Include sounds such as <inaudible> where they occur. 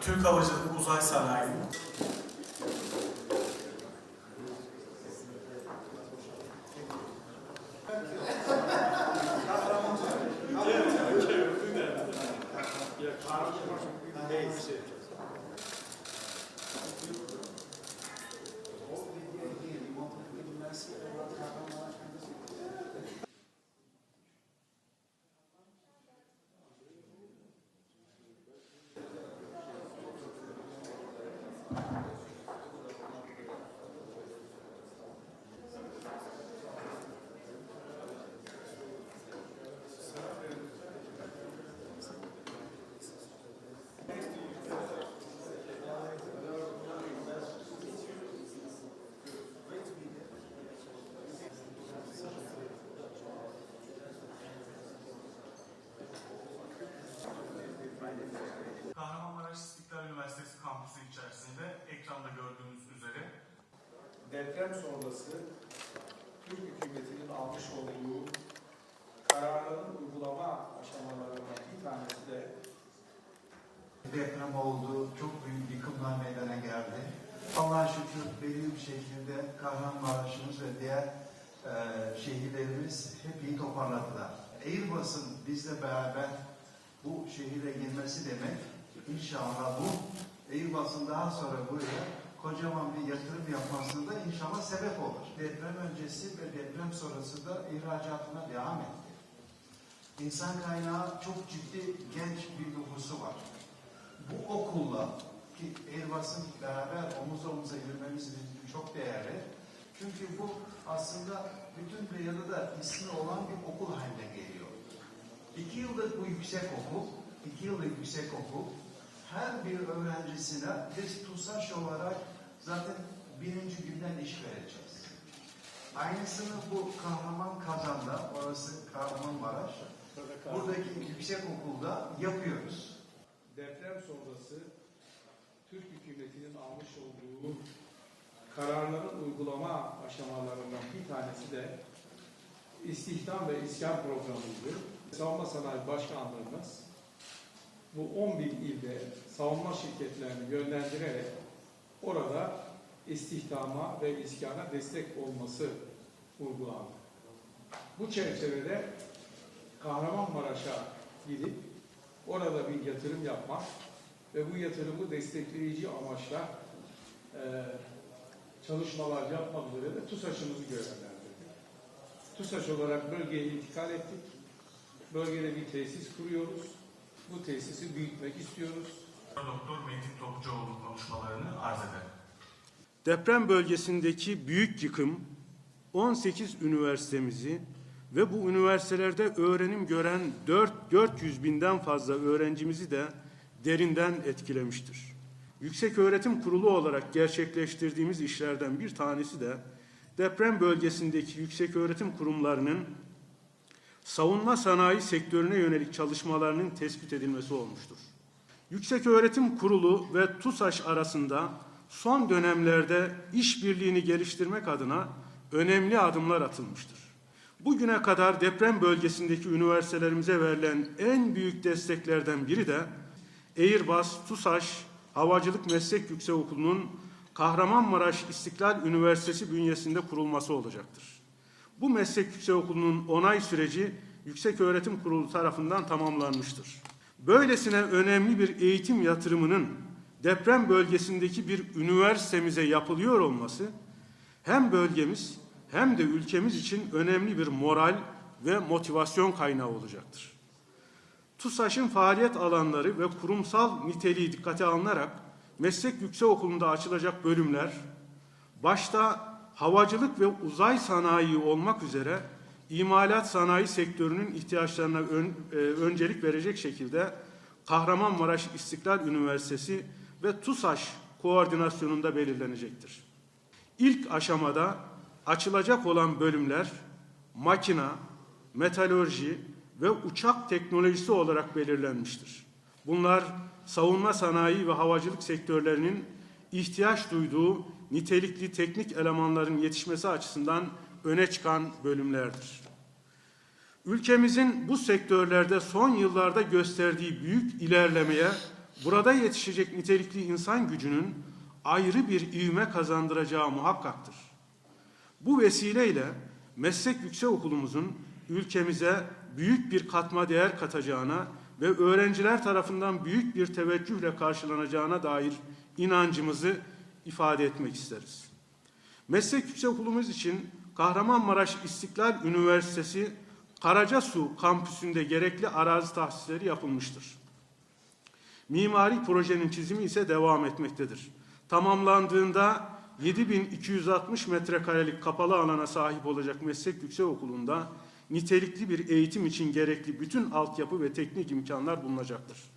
Türk Havacılık Uzay Sanayi. Kahramanmaraş <laughs> İstiklal Üniversitesi kampüsü içerisinde ekranda gördüğünüz üzere deprem sonrası Türk hükümetinin almış olduğu kararların uygulama aşamalarından bir tanesi de deprem oldu, çok büyük yıkımlar meydana geldi. Allah'a şükür belli bir şekilde Kahramanmaraş'ımız ve diğer e, şehirlerimiz hep iyi toparladılar. Airbus'un bizle beraber bu şehire girmesi demek inşallah bu Airbus'un daha sonra buraya kocaman bir yatırım yapmasında inşallah sebep olur. Deprem öncesi ve deprem sonrası da ihracatına devam etti. İnsan kaynağı çok ciddi genç bir nüfusu var bu okulla ki Airbus'un beraber omuz omuza yürümemiz için çok değerli. Çünkü bu aslında bütün dünyada da ismi olan bir okul haline geliyor. İki yıllık bu yüksek okul, iki yıllık yüksek okul her bir öğrencisine biz TUSAŞ olarak zaten birinci günden iş vereceğiz. Aynısını bu Kahraman Kazan'da, orası Kahramanmaraş, buradaki yüksek okulda yapıyoruz. deprem sonrası Türk hükümetinin almış olduğu kararların uygulama aşamalarından bir tanesi de istihdam ve iskan programıydı. Savunma Sanayi Başkanlığımız bu 11 ilde savunma şirketlerini yönlendirerek orada istihdama ve iskana destek olması uygulandı. Bu çerçevede Kahramanmaraş'a gidip orada bir yatırım yapmak ve bu yatırımı destekleyici amaçla e, çalışmalar yapmak üzere de TUSAŞ'ımızı görevlendirdik. TUSAŞ olarak bölgeye intikal ettik. Bölgede bir tesis kuruyoruz. Bu tesisi büyütmek istiyoruz. Doktor Metin Topçuoğlu konuşmalarını arz eder. Deprem bölgesindeki büyük yıkım 18 üniversitemizi ve bu üniversitelerde öğrenim gören 4 400 binden fazla öğrencimizi de derinden etkilemiştir. Yüksek Öğretim Kurulu olarak gerçekleştirdiğimiz işlerden bir tanesi de deprem bölgesindeki yüksek öğretim kurumlarının savunma sanayi sektörüne yönelik çalışmalarının tespit edilmesi olmuştur. Yüksek Öğretim Kurulu ve TUSAŞ arasında son dönemlerde işbirliğini geliştirmek adına önemli adımlar atılmıştır. Bugüne kadar deprem bölgesindeki üniversitelerimize verilen en büyük desteklerden biri de Airbus, TUSAŞ, Havacılık Meslek Yüksekokulu'nun Kahramanmaraş İstiklal Üniversitesi bünyesinde kurulması olacaktır. Bu meslek yüksekokulu'nun onay süreci Yüksek Öğretim Kurulu tarafından tamamlanmıştır. Böylesine önemli bir eğitim yatırımının deprem bölgesindeki bir üniversitemize yapılıyor olması hem bölgemiz hem de ülkemiz için önemli bir moral ve motivasyon kaynağı olacaktır. TUSAŞ'ın faaliyet alanları ve kurumsal niteliği dikkate alınarak meslek yüksekokulunda açılacak bölümler başta havacılık ve uzay sanayi olmak üzere imalat sanayi sektörünün ihtiyaçlarına ön- e, öncelik verecek şekilde Kahramanmaraş İstiklal Üniversitesi ve TUSAŞ koordinasyonunda belirlenecektir. İlk aşamada açılacak olan bölümler makina, metalurji ve uçak teknolojisi olarak belirlenmiştir. Bunlar savunma sanayi ve havacılık sektörlerinin ihtiyaç duyduğu nitelikli teknik elemanların yetişmesi açısından öne çıkan bölümlerdir. Ülkemizin bu sektörlerde son yıllarda gösterdiği büyük ilerlemeye burada yetişecek nitelikli insan gücünün ayrı bir ivme kazandıracağı muhakkaktır. Bu vesileyle meslek yüksekokulumuzun ülkemize büyük bir katma değer katacağına ve öğrenciler tarafından büyük bir teveccühle karşılanacağına dair inancımızı ifade etmek isteriz. Meslek yüksekokulumuz için Kahramanmaraş İstiklal Üniversitesi Karacasu kampüsünde gerekli arazi tahsisleri yapılmıştır. Mimari projenin çizimi ise devam etmektedir. Tamamlandığında 7260 metrekarelik kapalı alana sahip olacak meslek yüksekokulunda nitelikli bir eğitim için gerekli bütün altyapı ve teknik imkanlar bulunacaktır.